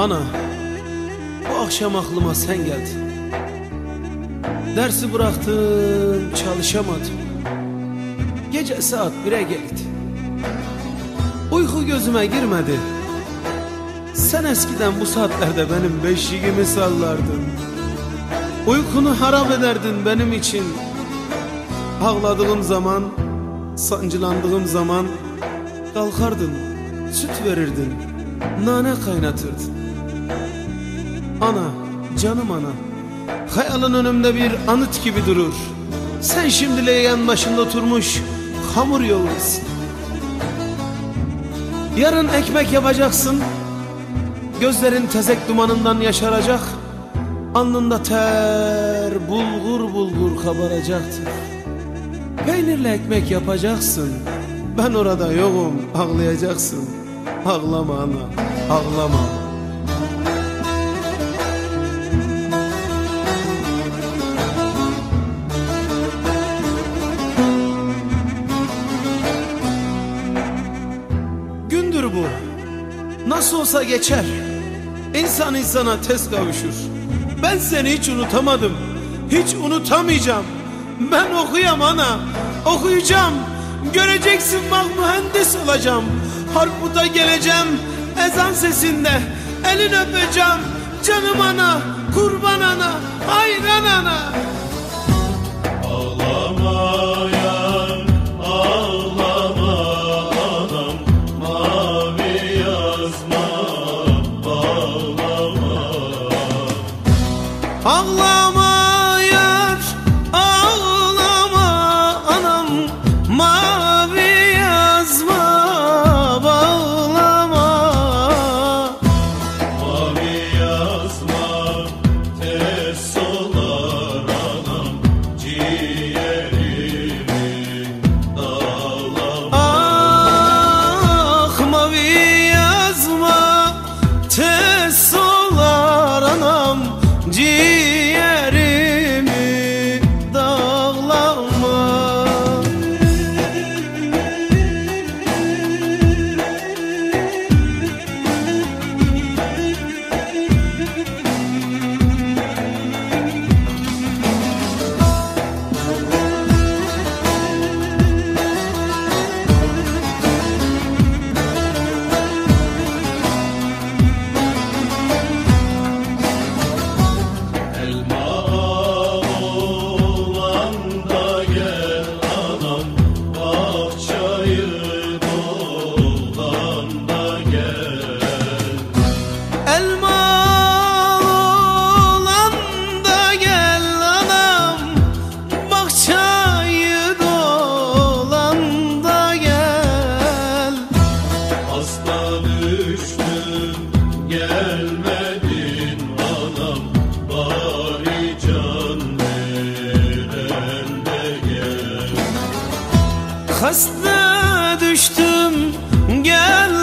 Ana, bu akşam aklıma sen geldin. Dersi bıraktım, çalışamadım. Gece saat 1'e geldi. Uyku gözüme girmedi. Sen eskiden bu saatlerde benim beşiğimi sallardın. Uykunu harap ederdin benim için. Ağladığım zaman, sancılandığım zaman kalkardın, süt verirdin, nane kaynatırdın. Ana, canım ana. Hayalın önümde bir anıt gibi durur. Sen şimdi leğen başında oturmuş hamur yoğurursun. Yarın ekmek yapacaksın. Gözlerin tezek dumanından yaşaracak. Alnında ter bulgur bulgur kabaracaktır. Peynirle ekmek yapacaksın. Ben orada yokum ağlayacaksın. Ağlama ana ağlama. Bu. Nasıl olsa geçer. İnsan insana tez kavuşur. Ben seni hiç unutamadım. Hiç unutamayacağım. Ben okuyam ana. Okuyacağım. Göreceksin bak mühendis olacağım. Harputa geleceğim. Ezan sesinde. Elin öpeceğim. Canım ana. Kurban ana. Hayran ana. Tez solar anam Ciğerimi Hasta düştüm gelmedin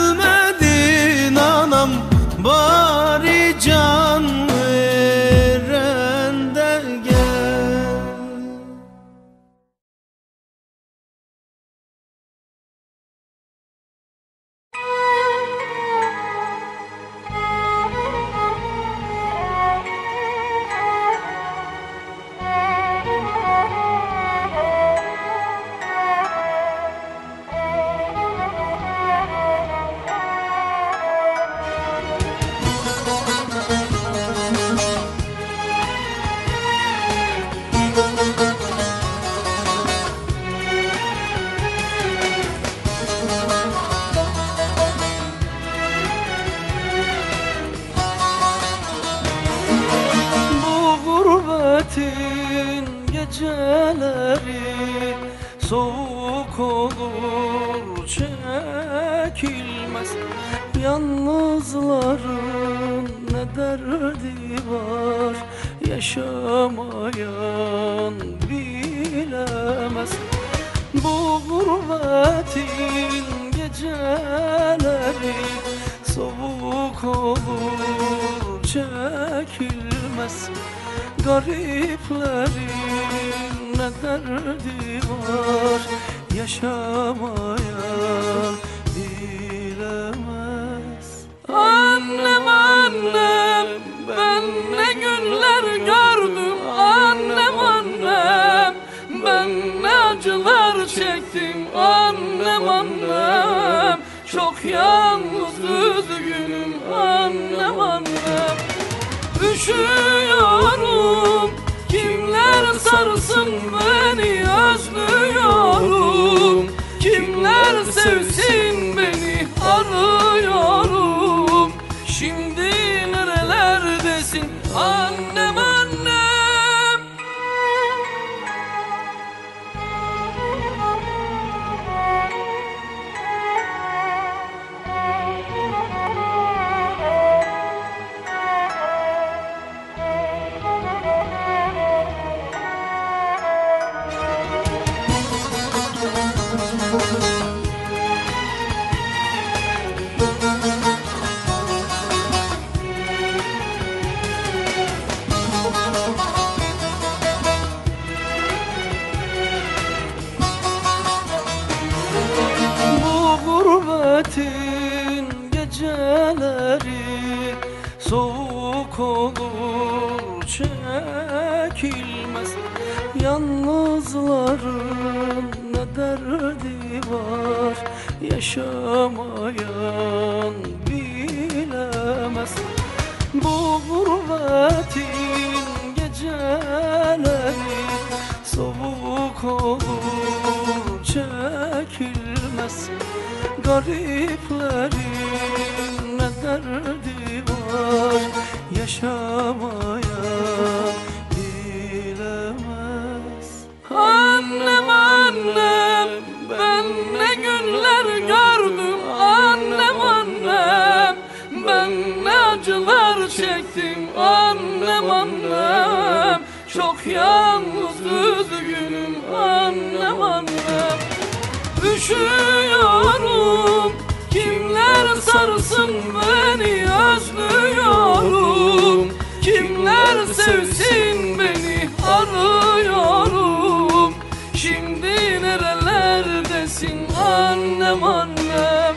yok olur çekilmez. Yalnızların ne derdi var? Yaşamayan bilemez. Bu gurbetin geceleri Soğuk olur çekilmez. Gariplerin derdi var Yaşamayan bilemez. Annem annem ben ne günler gördüm. Annem annem ben ne acılar çektim. Annem annem çok yalnız üzgünüm. Annem annem Üşüyorum. Kimler sarsın Soğuk olur çekilmez. Yalnızların ne derdi var? Yaşamayan bilemez. Bu gurbetin geceleri Soğuk olur çekilmez. Gariplerin ne derdi var Yaşamayan bilemez. Annem annem ben ne günler gördüm. Annem annem ben ne acılar çektim. Annem annem çok yalnız üzgünüm. Annem annem Üşüyorum Kimler sarsın beni özlüyorum? Kimler sevsin beni arıyorum? Şimdi nerelerdesin annem annem?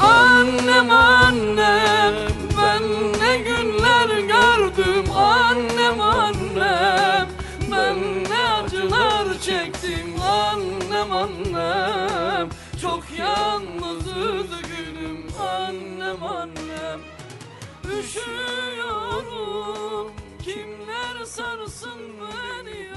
Annem annem ben ne günler gördüm? Annem annem Ben ne acılar çektim? Annem annem Çok yalnız üzgünüm annem annem. Üşüyorum. Kimler sarsın beni